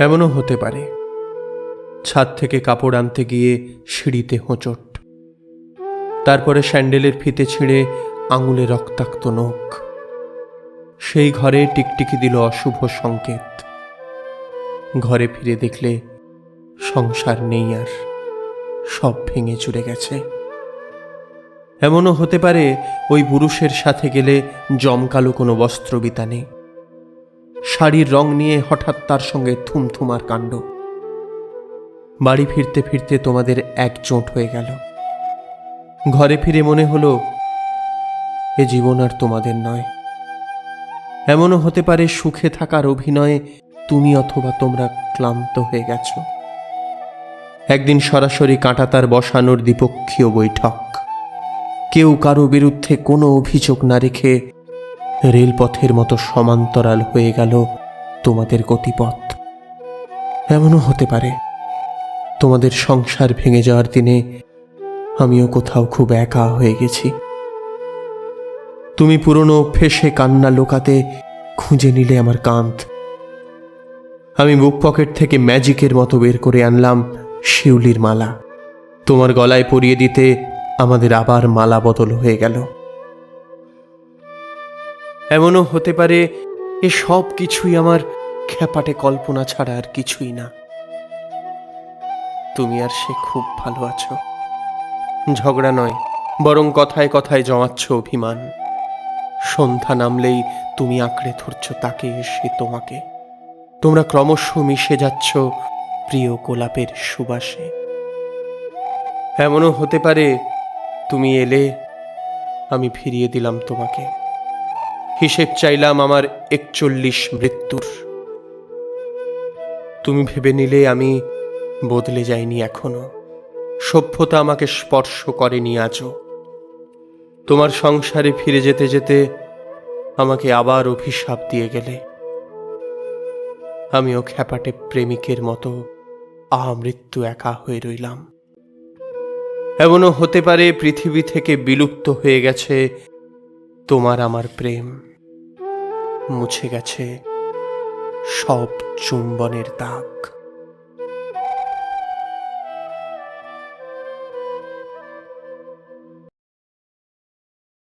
এমনও হতে পারে। ছাদ থেকে কাপড় আনতে গিয়ে সিঁড়িতে হোঁচট। তারপরে স্যান্ডেলের ফিতে ছিঁড়ে আঙুলে রক্তাক্ত নখ। সেই ঘরে টিকটিকি দিল অশুভ সংকেত। ঘরে ফিরে দেখলে সংসার নেই আর, সব ভেঙে চুরে গেছে। এমনও হতে পারে ওই পুরুষের সাথে গেলে জমকালো কোনো বস্ত্র বিতানে শাড়ির রং নিয়ে হঠাৎ তার সঙ্গে থুমথুমার কাণ্ড। বাড়ি ফিরতে ফিরতে তোমাদের এক জোট হয়ে গেল। ঘরে ফিরে মনে হলো, এ জীবন আর তোমাদের নয়। এমনও হতে পারে সুখে থাকার অভিনয়ে তুমি অথবা তোমরা ক্লান্ত হয়ে গেছ। একদিন সরাসরি কাঁটাতার বসানোর দ্বিপক্ষীয় বৈঠক। কেউ কারও বিরুদ্ধে কোনো অভিযোগ না রেখে রেলপথের মতো সমান্তরাল হয়ে গেল তোমাদের গতিপথ। এমনও হতে পারে। তোমাদের সংসার ভেঙে যাওয়ার দিনে আমিও কোথাও খুব একা হয়ে গেছি। তুমি পুরনো ফেসে কান্না লোকাতে খুঁজে নিলে আমার কাঁধ। আমি বুক পকেট থেকে ম্যাজিকের মতো বের করে আনলাম শিউলির মালা। তোমার গলায় পরিয়ে দিতে আমাদের আবার মালা বদল হয়ে গেল। এমনও হতে পারে এ সব কিছুই আমার খ্যাপাটে কল্পনা ছাড়া আর কিছুই না। তুমি আর সে খুব ভালো আছো। ঝগড়া নয়, বরং কথায় কথায় জমাচ্ছ অভিমান। সন্ধ্যা নামলেই তুমি আঁকড়ে ধরছ তাকে, সে তোমাকে। তোমরা ক্রমশ মিশে যাচ্ছ প্রিয় গোলাপের সুবাসে। এমনও হতে পারে তুমি এলে, আমি ফিরিয়ে দিলাম তোমাকে। হিসেব চাইলাম আমার একচল্লিশ মৃত্যুর। তুমি ভেবে নিলে আমি বদলে যাইনি এখনও। সভ্যতা আমাকে স্পর্শ করেনি আজও। তোমার সংসারে ফিরে যেতে যেতে আমাকে আবার অভিশাপ দিয়ে গেলে। আমিও খ্যাপাটে প্রেমিকের মতো আমৃত্যু একা হয়ে রইলাম। এমনও হতে পারে পৃথিবী থেকে বিলুপ্ত হয়ে গেছে তোমার আমার প্রেম মুছে গেছে সব চুম্বনের দাগ।